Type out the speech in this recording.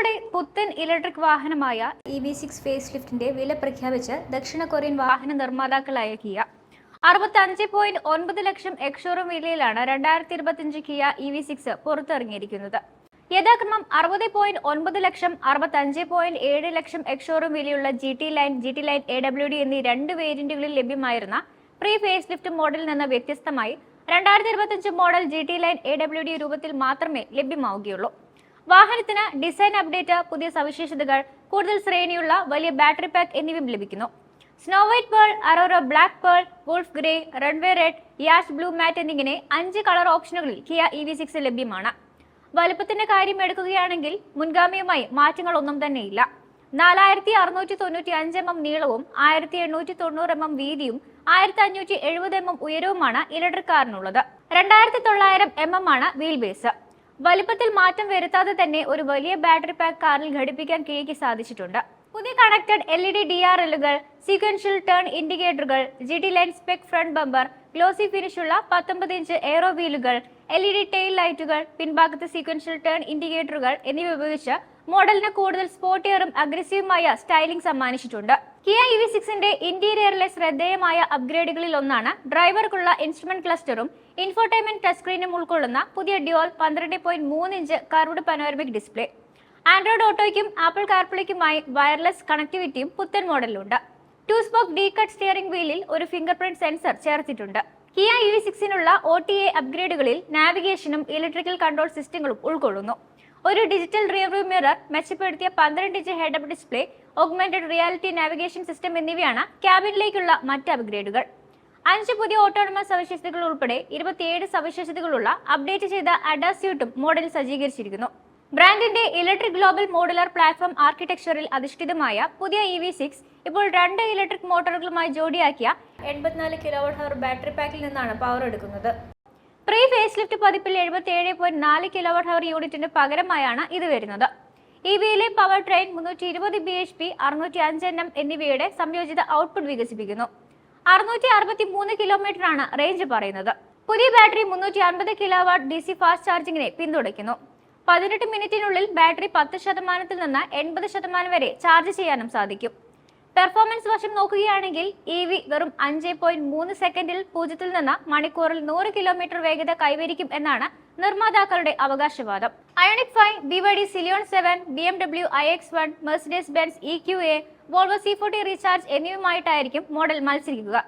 നിർമ്മാതാക്കളുടെ പുത്തൻ ഇലക്ട്രിക് വാഹനമായ E V six face ലിഫ്റ്റിന്റെ വില പ്രഖ്യാപിച്ച് ദക്ഷിണ കൊറിയൻ വാഹന നിർമ്മാതാക്കളായ കിയ അറുപത്തി അഞ്ച് പോയിന്റ് ഒൻപത് ലക്ഷം എക്സോറും വിലയിലാണ് രണ്ടായിരത്തി ഇരുപത്തിയഞ്ച് കിയ ഇ വി സിക്സ് പുറത്തിറങ്ങിയിരിക്കുന്നത്. യഥാക്രമം അറുപത് പോയിന്റ് ഒൻപത് ലക്ഷം അറുപത്തി അഞ്ച് പോയിന്റ് ഏഴ് ലക്ഷം എക്സോറും വിലയുള്ള G T line G T line A W D എന്നീ രണ്ട് വേരിയന്റുകളിൽ ലഭ്യമായിരുന്ന പ്രീ ഫേസ് ലിഫ്റ്റ് മോഡലിൽ നിന്ന് വ്യത്യസ്തമായി രണ്ടായിരത്തി ഇരുപത്തിയഞ്ച് model G T line A W D രൂപത്തിൽ മാത്രമേ ലഭ്യമാവുകയുള്ളൂ. വാഹനത്തിന് ഡിസൈൻ അപ്ഡേറ്റ് പുതിയ സവിശേഷതകൾ കൂടുതൽ ശ്രേണിയുള്ള വലിയ ബാറ്ററി പാക്ക് എന്നിവയും ലഭിക്കുന്നു. Snow white pearl aurora black pearl wolf grey runway red yacht blue matte എന്നിങ്ങനെ അഞ്ച് കളർ ഓപ്ഷനുകളിൽ കിയ ഇ വി സിക്സ് ലഭ്യമാണ്. വലുപ്പത്തിന്റെ കാര്യം എടുക്കുകയാണെങ്കിൽ മുൻഗാമിയുമായി മാറ്റങ്ങളൊന്നും തന്നെയില്ല. നാലായിരത്തി അറുന്നൂറ്റി തൊണ്ണൂറ്റി അഞ്ച് എം എം നീളവും ആയിരത്തി എണ്ണൂറ്റി തൊണ്ണൂറ് എം എം വീതിയും ആയിരത്തി അഞ്ഞൂറ്റി എഴുപത് എം എം ഉയരവുമാണ് ഇലക്ട്രിക് കാറിനുള്ളത്. രണ്ടായിരത്തി തൊള്ളായിരം എം എം ആണ് വീൽ ബേസ് വലിപ്പത്തിൽ മാറ്റം വരുത്താതെ തന്നെ ഒരു വലിയ ബാറ്ററി പാക്ക് കാറിൽ ഘടിപ്പിക്കാൻ കിയയ്ക്ക് സാധിച്ചിട്ടുണ്ട്. പുതിയ connected L E D D R എല്ലുകൾ sequential turn ഇൻഡിക്കേറ്ററുകൾ G T line spec front bumper glossy ഫിനിഷുള്ള പത്തൊമ്പത് ഇഞ്ച് എയറോ വീലുകൾ എൽ ഇ ഡി ടെയിൽ ലൈറ്റുകൾ പിൻഭാഗത്ത് സീക്വൻഷ്യൽ ടേൺ ഇൻഡിക്കേറ്ററുകൾ എന്നിവ ഉപയോഗിച്ച് മോഡലിന് കൂടുതൽ സ്പോർട്ടിയറും അഗ്രസീവുമായ സ്റ്റൈലിംഗ് സമ്മാനിച്ചിട്ടുണ്ട്. കിയ ഇ വി സിക്സിന്റെ ഇന്റീരിയറിലെ ശ്രദ്ധേയമായ അപ്ഗ്രേഡുകളിൽ ഒന്നാണ് ഡ്രൈവർക്കുള്ള ഇൻസ്ട്രുമെന്റ് ക്ലസ്റ്ററും ഇൻഫോർടൈൻമെന്റ് ടച്ച് സ്ക്രീനും ഉൾക്കൊള്ളുന്ന പുതിയ ഡ്യുവൽ പന്ത്രണ്ട് പോയിന്റ് മൂന്ന് inch curved panoramic display android ഓട്ടോയ്ക്കും apple കാർപ്ലേക്കുമായി wireless കണക്ടിവിറ്റിയും പുത്തൻ മോഡലിലുണ്ട്. Two spoke D cut steering വീലിൽ ഒരു ഫിംഗർ പ്രിന്റ് സെൻസർ ചേർത്തിട്ടുണ്ട്. കിയ യു സിക്സിനുള്ള ഒ ടി എ അപ്ഗ്രേഡുകളിൽ നാവിഗേഷനും ഇലക്ട്രിക്കൽ കൺട്രോൾ സിസ്റ്റങ്ങളും ഉൾക്കൊള്ളുന്നു. ഒരു ഡിജിറ്റൽ റിയർവ്യൂ മിറർ മെച്ചപ്പെടുത്തിയ പന്ത്രണ്ട് inch head up display augmented reality navigation system എന്നിവയാണ് ക്യാബിനിലേക്കുള്ള മറ്റ് അപ്ഗ്രേഡുകൾ അഞ്ച് പുതിയ ഓട്ടോണമസ് സവിശേഷതകൾ ഉൾപ്പെടെ ഇരുപത്തിയേഴ് സവിശേഷതകളുള്ള അപ്ഡേറ്റ് ചെയ്ത അഡാസ്യൂട്ടും മോഡൽ സജ്ജീകരിച്ചിരിക്കുന്നു. ബ്രാൻഡിന്റെ ഇലക്ട്രിക് ഗ്ലോബൽ മോഡുലർ പ്ലാറ്റ്ഫോം ആർക്കിടെക്ചറിൽ അധിഷ്ഠിതമായ പുതിയ ഇ വി സിക്സ് ഇപ്പോൾ രണ്ട് ഇലക്ട്രിക് മോട്ടോറുകളുമായി ജോഡിയാക്കിയ എൺപത്തിനാല് കിലോവാട്ട് ഹവർ ബാറ്ററി പാക്കിൽ നിന്നാണ് പവർ എടുക്കുന്നത്. പ്രീ ഫേസ് ലിഫ്റ്റ് പതിപ്പിൽ എഴുപത്തിയേഴ് പോയിന്റ് നാല് കിലോവാട്ട് ഹവർ യൂണിറ്റിന് പകരമായാണ് ഇത് വരുന്നത്. ഇ വിയിലെ പവർ ട്രെയിൻ മുന്നൂറ്റി ഇരുപത് ബി എച്ച് പി അറുന്നൂറ്റി അഞ്ച് എൻ എം എന്നിവയുടെ സംയോജിത ഔട്ട്പുട്ട് വികസിപ്പിക്കുന്നു. അറുന്നൂറ്റി അറുപത്തി മൂന്ന് കിലോമീറ്റർ ആണ് റേഞ്ച് പറയുന്നത്. പുതിയ ബാറ്ററി മുന്നൂറ്റി അൻപത് കിലോവാട്ട് ഡി സി ഫാസ്റ്റ് ചാർജിങ്ങിനെ പിന്തുണയ്ക്കുന്നു. പതിനെട്ട് മിനിറ്റിനുള്ളിൽ ബാറ്ററി പത്ത് ശതമാനത്തിൽ നിന്ന് എൺപത് ശതമാനം വരെ ചാർജ് ചെയ്യാനും സാധിക്കും. പെർഫോമൻസ് വശം നോക്കുകയാണെങ്കിൽ ഇ വി വെറും അഞ്ച് പോയിന്റ് മൂന്ന് സെക്കൻഡിൽ പൂജ്യത്തിൽ നിന്ന് മണിക്കൂറിൽ നൂറ് കിലോമീറ്റർ വേഗത കൈവരിക്കും എന്നാണ് നിർമ്മാതാക്കളുടെ അവകാശവാദം. Ioniq five B Y Sealion seven B M W i X one Mercedes Benz E Q A Volvo C forty recharge എന്നിവയുമായിട്ടായിരിക്കും model മത്സരിക്കുക.